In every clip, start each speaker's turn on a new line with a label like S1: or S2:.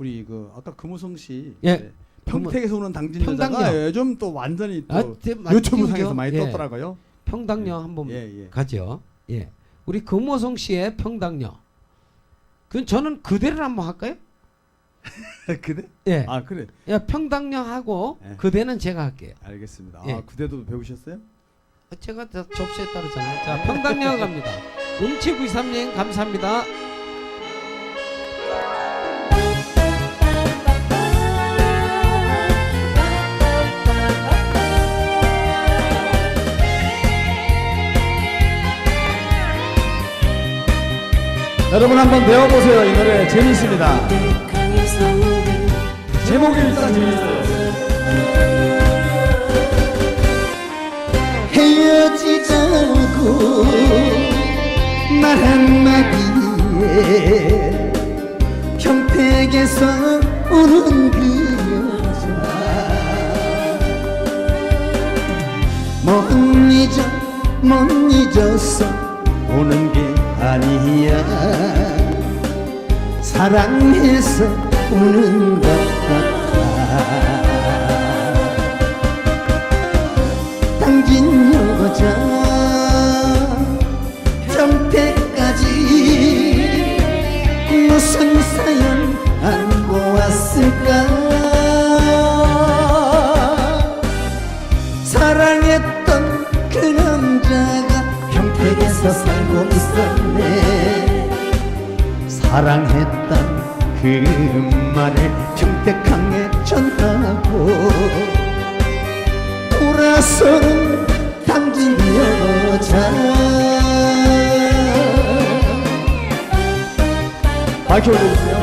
S1: 우리 그 아까 금우성 씨
S2: 예.
S1: 네, 평택에서 오는 당진
S2: 평당녀.
S1: 여자가 요즘 또 완전히 또
S2: 아, 제- 맞-
S1: 유튜브 상에서
S2: 띄우죠?
S1: 많이
S2: 예.
S1: 떴더라고요.
S2: 평당녀 한번
S1: 예, 예.
S2: 가죠. 예. 우리 금호성 씨의 평당녀. 그 저는 그대를 한번 할까요?
S1: 그대?
S2: 예.
S1: 아 그래.
S2: 야, 평당녀 하고
S1: 예.
S2: 그대는 제가 할게요.
S1: 알겠습니다.
S2: 예.
S1: 아 그대도 배우셨어요?
S2: 제가 저 접시에 따르잖아요. 자, 평당녀 갑니다. 음치 93님 감사합니다.
S1: 여러분 한번 배워보세요. 이 노래 재밌습니다. 제목이 일단 재밌어요.
S3: 헤어지자고 말 한마디에 평택에서 오는 그 여자 못 잊어 못 잊었어 오는 게 아니야. 사랑해서 우는 것 같아 사랑했던 그 말을 평택항에 전하고 돌아서는 당진 여자
S1: 올려주세요.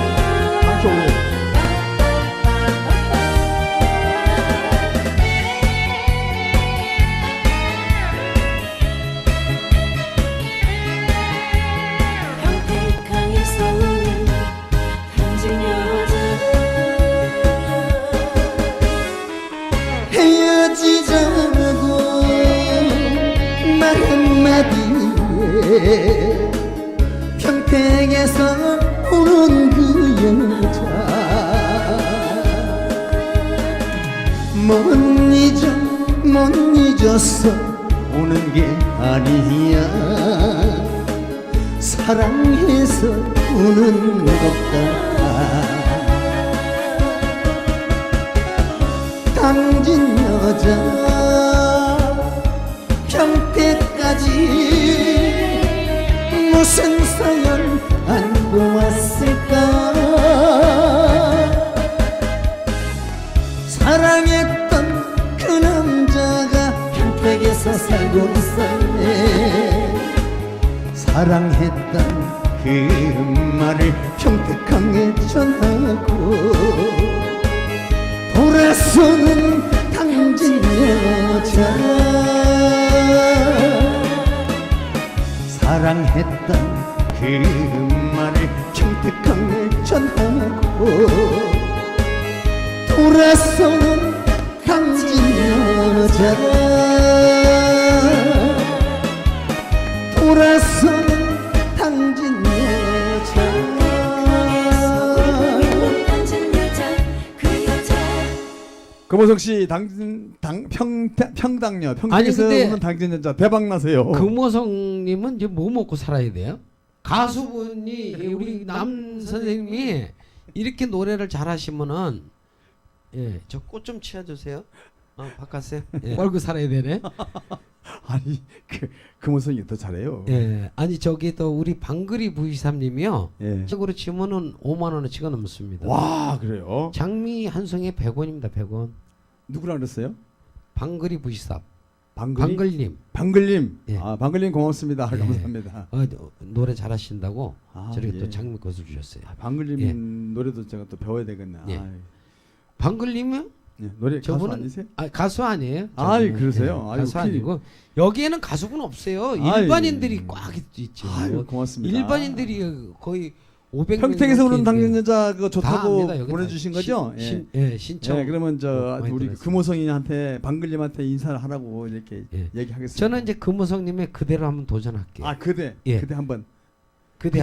S3: 헤어지자고 말 한마디에 평택에서 오는 그 여자. 못 잊어 못 잊었어? 오는 게 아니야. 사랑해서 우는 것 같아 당진 여자. 평택까지 무슨 사연 안고 왔을까? 사랑했던 그 남자가 평택에서 살고 있었네. 사랑했던 그 말을 평택항에 전하고 돌아서는 사랑했던 그 말을 평택항에 전하고. 돌아서는 당진 여자 돌
S1: 금호성 씨 당진 당 평택 평당녀 평택에서
S2: 근데
S1: 오는 당진 여자 대박 나세요.
S2: 금호성님은 이제 뭐 먹고 살아야 돼요? 가수분이 우리 남 선생님이 이렇게 노래를 잘하시면은 예, 저 꽃 좀 치워주세요. 어, 바깥에 예. 먹고 살아야 되네.
S1: 아니 그 금호성이 더 잘해요.
S2: 예, 아니 저기 또 우리 방글이 부이삼님이요.
S1: 예.
S2: 적으로 치면은 5만 원어치가 넘습니다.
S1: 와 그래요?
S2: 장미 한 송에 100원입니다. 100원.
S1: 누구라 그랬어요?
S2: 방글이 부이삽.
S1: 방글이?
S2: 방글님.
S1: 방글님.
S2: 예.
S1: 아 방글님 고맙습니다.
S2: 예.
S1: 감사합니다.
S2: 어, 노래 잘하신다고
S1: 아,
S2: 저렇게
S1: 예.
S2: 또 장미 꽃을 주셨어요.
S1: 아, 방글님
S2: 예.
S1: 노래도 제가 또 배워야 되겠네.
S2: 예.
S1: 아이.
S2: 방글님은
S1: 예. 노래 가수
S2: 저분은-
S1: 아니세요?
S2: 아, 가수 아니에요?
S1: 아이,
S2: 저분은.
S1: 그러세요?
S2: 예,
S1: 아이고,
S2: 가수
S1: 피-
S2: 아니고 여기에는 가수분 없어요.
S1: 아이.
S2: 일반인들이 꽉 있- 있죠.
S1: 아유 고맙습니다.
S2: 일반인들이 거의 500명
S1: 평택에서 오는 당진 여자 그거
S2: 다
S1: 좋다고 보내주신
S2: 다.
S1: 거죠?
S2: 신,
S1: 예.
S2: 신, 예, 신청.
S1: 예, 그러면
S2: 저뭐 많이
S1: 우리. 금호성이한테 방글님한테 인사를 하라고 이렇게
S2: 예.
S1: 얘기하겠습니다.
S2: 저는 이제 금호성님의 그대로 한번 도전할게요.
S1: 아 그대
S2: 예.
S1: 그대 한번
S2: 그대